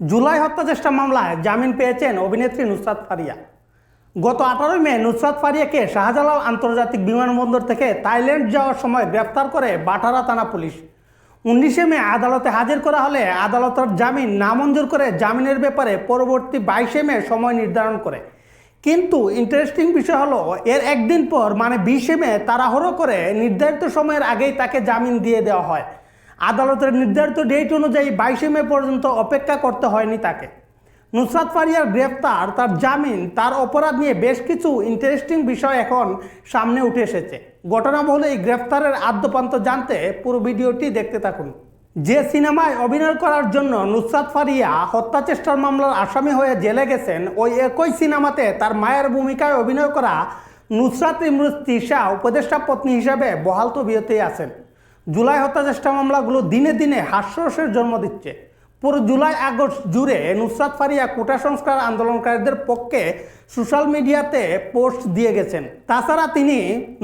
জুলাই হত্যা চেষ্টা মামলায় জামিন পেয়েছেন অভিনেত্রী নুসরাত ফারিয়া। গত আঠারোই মে নুসরাত ফারিয়াকে শাহজালাল আন্তর্জাতিক বিমানবন্দর থেকে থাইল্যান্ড যাওয়ার সময় গ্রেপ্তার করে বাটারা থানা পুলিশ। উনিশে মে আদালতে হাজির করা হলে আদালতের জামিন নামঞ্জুর করে জামিনের ব্যাপারে পরবর্তী বাইশে মে সময় নির্ধারণ করে। কিন্তু ইন্টারেস্টিং বিষয় হলো, এর একদিন পর মানে বিশে মে, তাড়াহুড়ো করে নির্ধারিত সময়ের আগেই তাকে জামিন দিয়ে দেওয়া হয়। আদালতের নির্ধারিত ডেট অনুযায়ী বাইশে মে পর্যন্ত অপেক্ষা করতে হয়নি তাকে। নুসরাত ফারিয়ার গ্রেফতার, তার জামিন, তার অপরাধ নিয়ে বেশ কিছু ইন্টারেস্টিং বিষয় এখন সামনে উঠে এসেছে। ঘটনাবহুল এই গ্রেফতারের আদ্যপান্ত জানতে পুরো ভিডিওটি দেখতে থাকুন। যে সিনেমায় অভিনয় করার জন্য নুসরাত ফারিয়া হত্যা চেষ্টার মামলার আসামি হয়ে জেলে গেছেন, ওই একই সিনেমাতে তার মায়ের ভূমিকায় অভিনয় করা নুসরাত ইমরুজ তিশা উপদেষ্টা পত্নী হিসাবে বহাল তবিয়তেই আছেন। জুলাই হত্যা চেষ্টা মামলাগুলো দিনে দিনে হাস্যরসের জন্ম দিচ্ছে। পুরো জুলাই আগস্ট জুড়ে নুসরাত ফারিয়া কোটা সংস্কার আন্দোলনকারীদের পক্ষে সোশ্যাল মিডিয়াতে পোস্ট দিয়ে গেছেন। তাছাড়া তিনি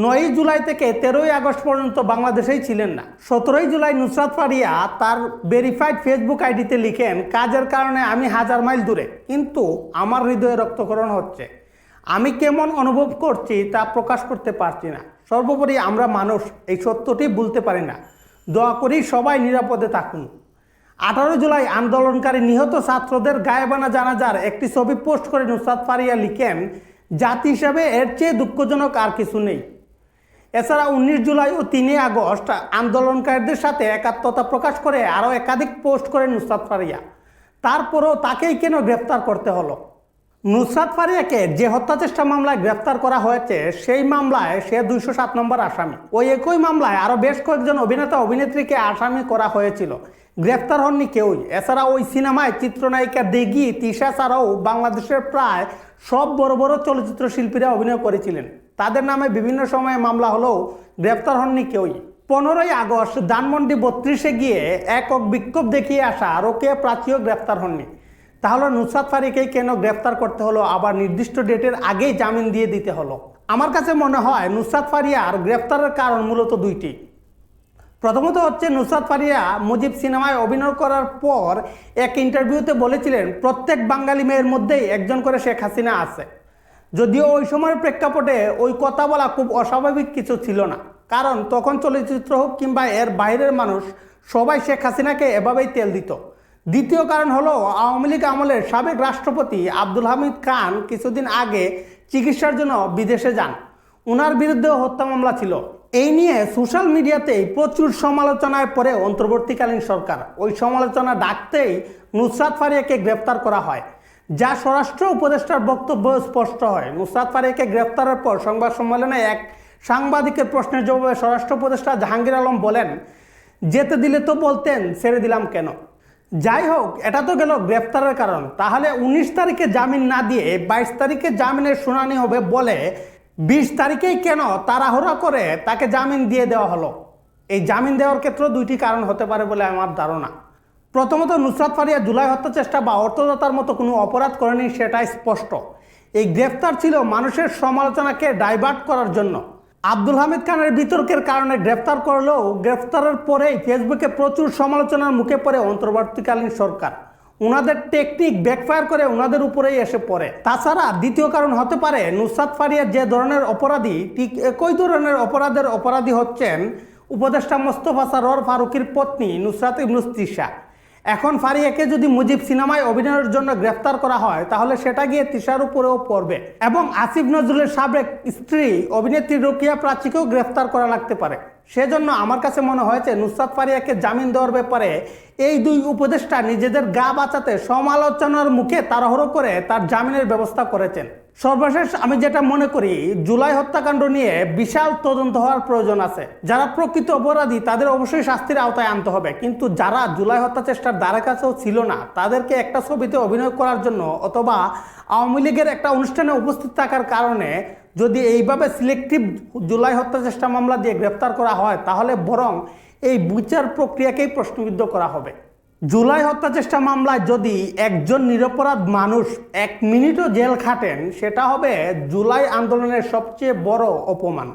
নয়ই জুলাই থেকে তেরোই আগস্ট পর্যন্ত বাংলাদেশেই ছিলেন না। সতেরোই জুলাই নুসরাত ফারিয়া তার ভেরিফাইড ফেসবুক আইডিতে লিখেন, কাজের কারণে আমি হাজার মাইল দূরে, কিন্তু আমার হৃদয়ে রক্তকরণ হচ্ছে। আমি কেমন অনুভব করছি তা প্রকাশ করতে পারছি না। সর্বোপরি আমরা মানুষ, এই সত্যটি বলতে পারি না। দোয়া করি সবাই নিরাপদে থাকুন। আঠারো জুলাই আন্দোলনকারী নিহত ছাত্রদের গায়েবানা জানাজার একটি ছবি পোস্ট করে নুসরাত ফারিয়া লিখেন, জাতি হিসাবে এর চেয়ে দুঃখজনক আর কিছু নেই। এছাড়া উনিশ জুলাই ও তিনই আগস্ট আন্দোলনকারীদের সাথে একাত্মতা প্রকাশ করে আরও একাধিক পোস্ট করে নুসরাত ফারিয়া। তারপরও তাকেই কেন গ্রেফতার করতে হলো? নুসরাত ফারিয়াকে যে হত্যা চেষ্টা মামলায় গ্রেফতার করা হয়েছে, সেই মামলায় সে দুইশো সাত নম্বর আসামি। ওই একই মামলায় আরও বেশ কয়েকজন অভিনেতা, অভিনেত্রীকে আসামি করা হয়েছিল। গ্রেফতার হননি কেউই। এছাড়া ওই সিনেমায় চিত্রনায়িকা দেগি তিশা ছাড়াও বাংলাদেশের প্রায় সব বড় বড় চলচ্চিত্র শিল্পীরা অভিনয় করেছিলেন। তাদের নামে বিভিন্ন সময়ে মামলা হলেও গ্রেফতার হননি কেউই। পনেরোই আগস্ট ধানমন্ডি বত্রিশে গিয়ে একক বিক্ষোভ দেখিয়ে আসা রোকেয়া প্রাচীও গ্রেফতার হননি। তাহলে নুসরাত ফারিকেই কেন গ্রেফতার করতে হলো? আবার নির্দিষ্ট ডেটের আগেই জামিন দিয়ে দিতে হলো। আমার কাছে মনে হয় নুসরাত ফারিয়ার গ্রেফতারের কারণ মূলত দুইটি। প্রথমত হচ্ছে নুসরাত ফারিয়া মুজিব সিনেমায় অভিনয় করার পর এক ইন্টারভিউতে বলেছিলেন, প্রত্যেক বাঙালি মেয়ের মধ্যেই একজন করে শেখ হাসিনা আছে। যদিও ওই সময়ের প্রেক্ষাপটে ওই কথা বলা খুব অস্বাভাবিক কিছু ছিল না। কারণ তখন চলচ্চিত্র হোক কিংবা এর বাইরের মানুষ, সবাই শেখ হাসিনাকে এভাবেই তেল দিত। দ্বিতীয় কারণ হলো, আওয়ামী লীগ আমলের সাবেক রাষ্ট্রপতি আব্দুল হামিদ খান কিছুদিন আগে চিকিৎসার জন্য বিদেশে যান। ওনার বিরুদ্ধেও হত্যা মামলা ছিল। এই নিয়ে সোশ্যাল মিডিয়াতেই প্রচুর সমালোচনায় পরে অন্তর্বর্তীকালীন সরকার। ওই সমালোচনা ডাকতেই নুসরাত ফারিয়াকে গ্রেপ্তার করা হয়। যা স্বরাষ্ট্র উপদেষ্টার বক্তব্য স্পষ্ট হয়। নুসরাত ফারিয়াকে গ্রেপ্তারের পর সংবাদ সম্মেলনে এক সাংবাদিকের প্রশ্নের জবাবে স্বরাষ্ট্র উপদেষ্টা জাহাঙ্গীর আলম বলেন, যেতে দিলে তো বলতেন, ছেড়ে দিলাম কেন? যাই হোক, এটা তো গেল গ্রেপ্তারের কারণ। তাহলে উনিশ তারিখে জামিন না দিয়ে বাইশ তারিখে জামিনের শুনানি হবে বলে বিশ তারিখেই কেন তাড়াহুড়া করে তাকে জামিন দিয়ে দেওয়া হলো? এই জামিন দেওয়ার ক্ষেত্রে দুইটি কারণ হতে পারে বলে আমার ধারণা। প্রথমত, নুসরাত ফারিয়া জুলাই হত্যা চেষ্টা বা অর্থদাতার মতো কোনো অপরাধ করেনি, সেটাই স্পষ্ট। এই গ্রেফতার ছিল মানুষের সমালোচনাকে ডাইভার্ট করার জন্য। আব্দুল হামিদ খানের বিতর্কের কারণে গ্রেফতার করলেও গ্রেফতারের পরেই ফেসবুকে প্রচুর সমালোচনার মুখে পড়ে অন্তর্বর্তীকালীন সরকার। ওনাদের টেকনিক ব্যাকফায়ার করে ওনাদের উপরেই এসে পড়ে। তাছাড়া দ্বিতীয় কারণ হতে পারে, নুসরাত ফারিয়া যে ধরনের অপরাধী, ঠিক একই ধরনের অপরাধের অপরাধী হচ্ছেন উপদেষ্টা মোস্তফা সারোয়ার ফারুকির পত্নী নুসরাত ইবনুস তিশা। এখন ফারিয়াকে যদি মুজিব সিনেমায় অভিনয়ের জন্য গ্রেফতার করা হয়, তাহলে সেটা গিয়ে তিশার উপরেও পড়বে। এবং আসিফ নজরুলের সাবেক স্ত্রী অভিনেত্রী রোকিয়া প্রাচীকেও গ্রেফতার করা লাগতে পারে। সেজন্য আমার কাছে মনে হয়েছে নুসরাত ফারিয়াকে জামিন দেওয়ার ব্যাপারে এই দুই উপদেষ্টা নিজেদের গা বাঁচাতে সমালোচনার মুখে তাড়াহুড়ো করে তার জামিনের ব্যবস্থা করেছেন। সর্বশেষ আমি যেটা মনে করি, জুলাই হত্যাকাণ্ড নিয়ে বিশাল তদন্ত হওয়ার প্রয়োজন আছে। যারা প্রকৃত অপরাধী, তাদের অবশ্যই শাস্তির আওতায় আনতে হবে। কিন্তু যারা জুলাই হত্যা চেষ্টার দ্বারা কাছেও ছিল না, তাদেরকে একটা ছবিতে অভিনয় করার জন্য অথবা আওয়ামী লীগের একটা অনুষ্ঠানে উপস্থিত থাকার কারণে যদি এইভাবে সিলেক্টিভ জুলাই হত্যা চেষ্টা মামলা দিয়ে গ্রেপ্তার করা হয়, তাহলে বরং এই বিচার প্রক্রিয়াকেই প্রশ্নবিদ্ধ করা হবে। জুলাই হত্যা চেষ্টা মামলায় যদি একজন নিরপরাধ মানুষ এক মিনিটও জেল খাটেন, সেটা হবে জুলাই আন্দোলনের সবচেয়ে বড় অপমান।